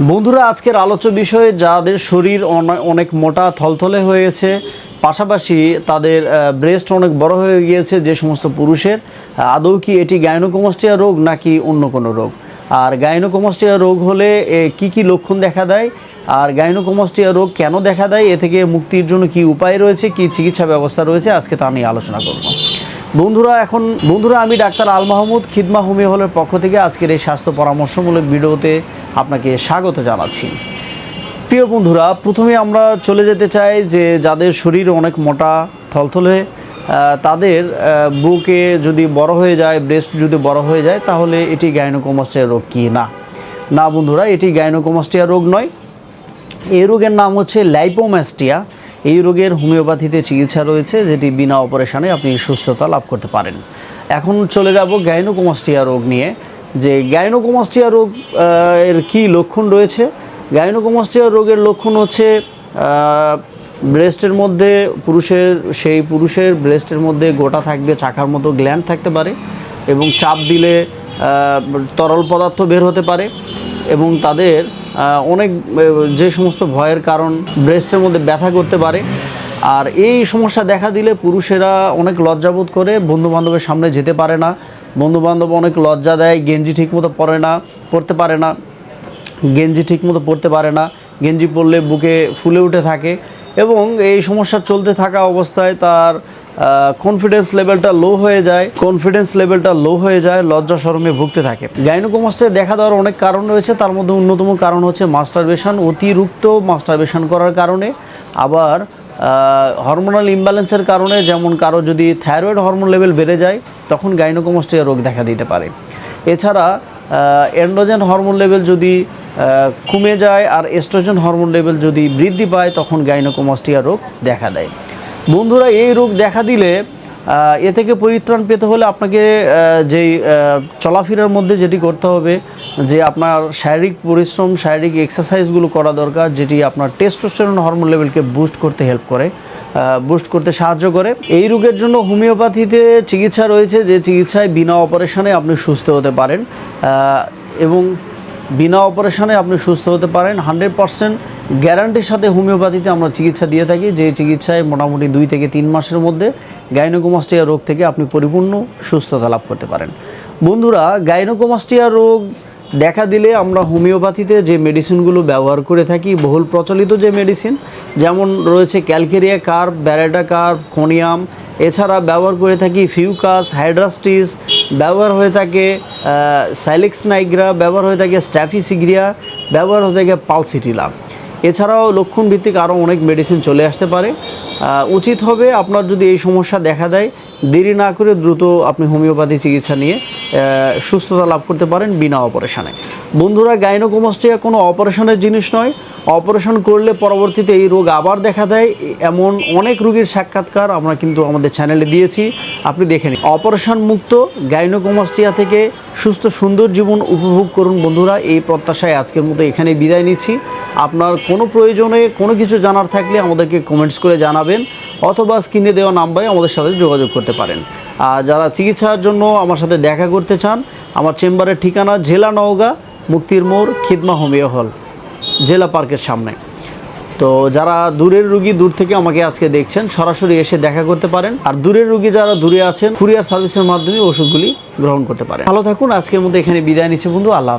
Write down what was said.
বন্ধুরা, আজকের আলোচ্য বিষয়ে যাদের শরীর অনেক মোটা, থলথলে হয়েছে, পাশাপাশি তাদের ব্রেস্ট অনেক বড় হয়ে গিয়েছে যে সমস্ত পুরুষের। আদৌ কি এটি গাইনোকোমাস্টিয়া রোগ নাকি অন্য কোনো রোগ? আর গাইনোকোমাস্টিয়া রোগ হলে কি কি লক্ষণ দেখা দেয়? আর গাইনোকোমাস্টিয়া রোগ কেন দেখা দেয়? এ থেকে মুক্তির জন্য কি উপায় রয়েছে? কি চিকিৎসা ব্যবস্থা রয়েছে? আজকে তা নিয়ে আলোচনা করব। বন্ধুরা, এখন বন্ধুরা, আমি ডাক্তার আল মাহমুদ খিদমা হোমিও হলের পক্ষ থেকে আজকের এই স্বাস্থ্য পরামর্শমূলক ভিডিওতে আপনাকে স্বাগত জানাচ্ছি। প্রিয় বন্ধুরা, প্রথমে আমরা চলে যেতে চাই যে যাদের শরীর অনেক মোটা, থলথলে তাদের বুকে যদি বড় হয়ে যায়, ব্রেস্ট যদি বড় হয়ে যায়, তাহলে এটি গাইনোকোমাস্টিয়া রোগ কি না? না বন্ধুরা, এটি গাইনোকোমাস্টিয়া রোগ নয়। এই রোগের নাম হচ্ছে লাইপোম্যাস্টিয়া। এই রোগের হোমিওপ্যাথিতে চিকিৎসা রয়েছে, যেটি বিনা অপারেশনে আপনি সুস্থতা লাভ করতে পারেন। এখন চলে যাব গাইনোকোমাস্টিয়া রোগ নিয়ে। যে গাইনোকোমাস্টিয়া রোগ এর কী লক্ষণ রয়েছে? গাইনোকোমাস্টিয়া রোগের লক্ষণ হচ্ছে ব্রেস্টের মধ্যে পুরুষের, সেই পুরুষের ব্রেস্টের মধ্যে গোটা থাকবে, চাকার মতো গ্ল্যান্ড থাকতে পারে এবং চাপ দিলে তরল পদার্থ বের হতে পারে। এবং তাদের অনেক যে সমস্ত ভয়ের কারণ ব্রেস্টের মধ্যে ব্যথা করতে পারে। আর এই সমস্যা দেখা দিলে পুরুষেরা অনেক লজ্জাবোধ করে বন্ধু বান্ধবের সামনে যেতে পারে না। বন্ধু বান্ধব অনেক লজ্জা দেয়, গেঞ্জি ঠিকমতো পরে না, পরতে পারে না। গেঞ্জি ঠিকমতো পরতে পারে না। গেঞ্জি পরলে বুকে ফুলে উঠে থাকে এবং এই সমস্যা চলতে থাকা অবস্থায় তার কনফিডেন্স লেভেলটা লো হয়ে যায় কনফিডেন্স লেভেলটা লো হয়ে যায়, লজ্জা শরমে ভুগতে থাকে। গাইনোকোমাস্টে দেখা দেওয়ার অনেক কারণ রয়েছে, তার মধ্যে অন্যতম কারণ হচ্ছে মাস্টারবেশন অতিরিক্ত মাস্টারবেশন করার কারণে। আবার হরমোনাল ইমব্যালেন্সের কারণে, যেমন কারও যদি থাইরয়েড হরমোন লেভেল বেড়ে যায়, তখন গাইনোকোমাস্টিয়া রোগ দেখা দিতে পারে। এছাড়া অ্যান্ড্রোজেন হরমোন লেভেল যদি কমে যায় আর এস্ট্রোজেন হরমোন লেভেল যদি বৃদ্ধি পায়, তখন গাইনোকোমাস্টিয়া রোগ দেখা দেয়। বন্ধুরা, এই রোগ দেখা দিলে এ থেকে পরিত্রাণ পেতে হলে আপনাকে যেই চলাফেরার মধ্যে যেটি করতে হবে, যে আপনার শারীরিক পরিশ্রম, শারীরিক এক্সারসাইজগুলো করা দরকার, যেটি আপনার টেস্টোস্টেরন হরমোন লেভেলকে বুস্ট করতে হেল্প করে বুস্ট করতে সাহায্য করে। এই রোগের জন্য হোমিওপ্যাথিতে চিকিৎসা রয়েছে, যে চিকিৎসায় বিনা অপারেশনে আপনি সুস্থ হতে পারেন। এবং বিনা অপারেশনে আপনি সুস্থ হতে পারেন। হান্ড্রেড পারসেন্ট গ্যারান্টির সাথে হোমিওপ্যাথিতে আমরা চিকিৎসা দিয়ে থাকি। যে চিকিৎসায় মোটামুটি দুই থেকে তিন মাসের মধ্যে গাইনোকোমাস্টিয়া রোগ থেকে আপনি পরিপূর্ণ সুস্থতা লাভ করতে পারেন। বন্ধুরা, গাইনোকোমাস্টিয়া রোগ দেখা দিলে আমরা হোমিওপ্যাথিতে যে মেডিসিনগুলো ব্যবহার করে থাকি, বহুল প্রচলিত যে মেডিসিন, যেমন রয়েছে calcarea carb baryta carb conium, এছাড়া ব্যবহার করে থাকি ফিউকাস, হাইড্রাস্টিস ব্যবহার হয়ে থাকে সাইলেক্স নাইগ্রা ব্যবহার হয়ে থাকে স্ট্যাফিসিগ্রিয়া ব্যবহার হয়ে থাকে পালসিটিলা এছাড়াও লক্ষণ ভিত্তিক আরও অনেক মেডিসিন চলে আসতে পারে। উচিত হবে আপনার যদি এই সমস্যা দেখা দেয় দেরি না করে দ্রুত আপনি হোমিওপ্যাথি চিকিৎসা নিয়ে সুস্থতা লাভ করতে পারেন বিনা অপারেশনে। বন্ধুরা, গাইনোকোমাস্টিয়া কোনো অপারেশনের জিনিস নয়। অপারেশন করলে পরবর্তীতে এই রোগ আবার দেখা দেয়। এমন অনেক রোগীর সাক্ষাৎকার আমরা কিন্তু আমাদের চ্যানেলে দিয়েছি। আপনি দেখে নিন। অপারেশন মুক্ত গাইনোকোমাস্টিয়া থেকে সুস্থ সুন্দর জীবন উপভোগ করুন বন্ধুরা। এই প্রত্যাশায় আজকের মতো এখানে বিদায় নিচ্ছি। আপনার কোনো প্রয়োজনে কোনো কিছু জানার থাকলে আমাদেরকে কমেন্টস করে জানাবেন। অথবা স্ক্রিনে দেওয়া নাম্বারে আমাদের সাথে যোগাযোগ করতে পারেন। আর যারা চিকিৎসার জন্য আমার সাথে দেখা করতে চান, আমার চেম্বারের ঠিকানা জেলা নওগাঁ, মুক্তির মোড়, খিদমা হোমিও হল, জেলা পার্কের সামনে। তো যারা দূরের রুগী দূর থেকে আমাকে আজকে দেখছেন, সরাসরি এসে দেখা করতে পারেন। আর দূরের রুগী যারা দূরে আছেন, কুরিয়ার সার্ভিসের মাধ্যমে ওষুধগুলি গ্রহণ করতে পারেন। ভালো থাকুন, আজকের মধ্যে এখানে বিদায় নিচ্ছে বন্ধু, আল্লাহ।